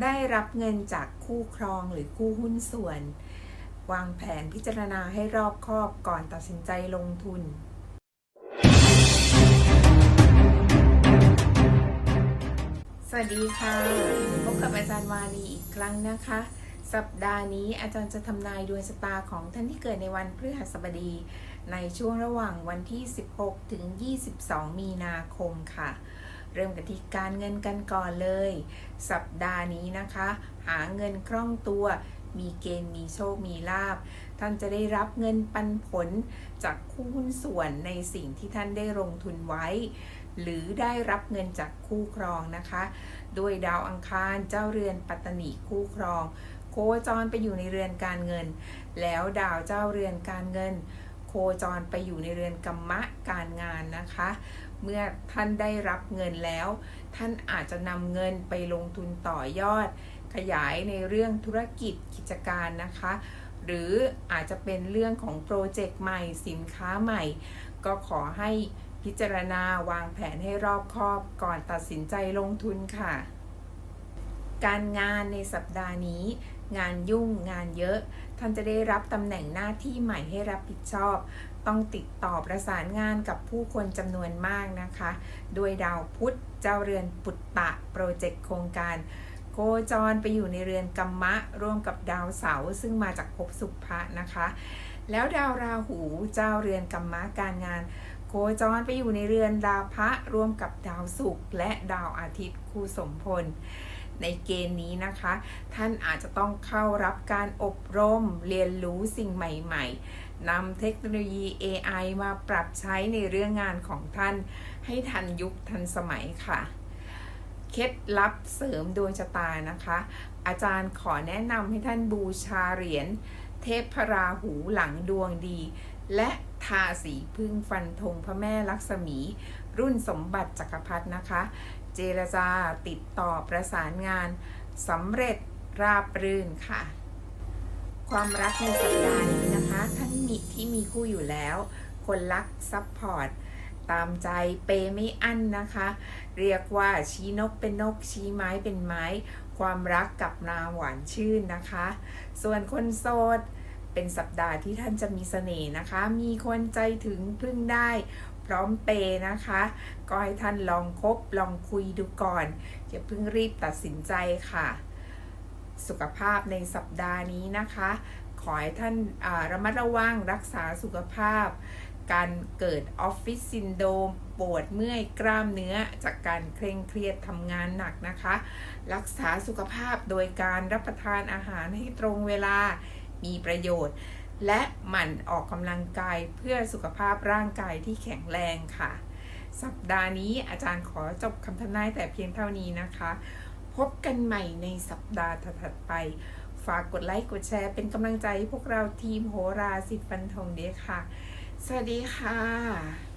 ได้รับเงินจากคู่ครองหรือคู่หุ้นส่วน วางแผนพิจารณาให้รอบคอบก่อนตัดสินใจลงทุน สวัสดีค่ะ พบกับอาจารย์วาลีอีกครั้งนะคะ สัปดาห์นี้อาจารย์จะทำนายดวงชะตาของท่านที่เกิดในวันพฤหัสบดี ในช่วงระหว่างวันที่ 16 ถึง 22 มีนาคมค่ะ เริ่มกันที่การเงินกันก่อนเลย สัปดาห์นี้นะคะ หาเงินคล่องตัว มีเกณฑ์มีโชค มีลาบ ท่านจะได้รับเงินปันผลจากคู่หุ้นส่วนในสิ่งที่ท่านได้ลงทุนไว้ หรือได้รับเงินจากคู่ครองนะคะ โดยดาวอังคารเจ้าเรือนปัตตนีคู่ครอง โคจรไปอยู่ในเรือนการเงิน แล้วดาวเจ้าเรือนการเงิน คจรไปอยู่ในเรือนกรรมะการงานนะคะ เมื่อท่านได้รับเงินแล้ว ท่านอาจจะนำเงินไปลงทุนต่อยอด ขยายในเรื่องธุรกิจกิจการนะคะ หรืออาจจะเป็นเรื่องของโปรเจกต์ใหม่สินค้าใหม่ ก็ขอให้พิจารณาวางแผนให้รอบคอบก่อนตัดสินใจลงทุนค่ะ การงานในสัปดาห์นี้ งานยุ่งงานเยอะ ท่านจะได้รับตำแหน่งหน้าที่ใหม่ให้รับผิดชอบ ต้องติดต่อประสานงานกับผู้คนจำนวนมากนะคะ โดยดาวพุธเจ้าเรือนปุตตะโปรเจกต์โครงการ โคจรไปอยู่ในเรือนกัมมะ ร่วมกับดาวเสาร์ซึ่งมาจากภพสุภะนะคะ แล้วดาวราหูเจ้าเรือนกัมมะการงานโคจรไปอยู่ในเรือนดาวพระร่วมกับดาวศุกร์และดาวอาทิตย์คู่สมพล ในเกณฑ์นี้นะคะ ท่านอาจจะต้องเข้ารับการอบรมเรียนรู้สิ่งใหม่ ๆนำเทคโนโลยี AI มาปรับใช้ในเรื่องงานของท่าน ให้ทันยุคทันสมัยค่ะเคล็ดลับเสริมดวงชะตานะคะ อาจารย์ขอแนะนำให้ท่านบูชาเหรียญเทพพราหูหลังดวงดี และทาสีพึ่งฟันธงพระแม่ลักษมี รุ่นสมบัติจักรพรรดินะคะ เจรจาติดต่อประสานงานสำเร็จราบรื่นค่ะ ความรักในสัปดาห์นี้นะคะท่านมีที่มีคู่อยู่แล้ว คนรักซัพพอร์ตตามใจเปย์ไม่อั้นนะคะ เรียกว่าชี้นกเป็นนกชี้ไม้เป็นไม้ ความรักกับนาหวานชื่นนะคะ ส่วนคนโสดเป็นสัปดาห์ที่ท่านจะมีเสน่ห์นะคะ มีคนใจถึงพึ่งได้ ร้อมเปย์นะคะก็ให้ท่านลองคบลองคุยดูก่อนอย่าเพิ่งรีบตัดสินใจค่ะ สุขภาพในสัปดาห์นี้นะคะ ขอให้ท่านาระมัดระวังรักษาสุขภาพ การเกิดออฟฟิศซินโดมปวดเมื่อยกล้ามเนื้อจากการเคร่งเครียดทำงานหนักนะคะ รักษาสุขภาพโดยการรับประทานอาหารให้ตรงเวลามีประโยชน์ และหมั่นออกกำลังกายเพื่อสุขภาพร่างกายที่แข็งแรงค่ะ สัปดาห์นี้อาจารย์ขอจบคำทำนายแต่เพียงเท่านี้นะคะ พบกันใหม่ในสัปดาห์ถัดไปฝากกดไลค์กดแชร์เป็นกำลังใจให้พวกเราทีมโหราสิฟันธงเดียค่ะ สวัสดีค่ะ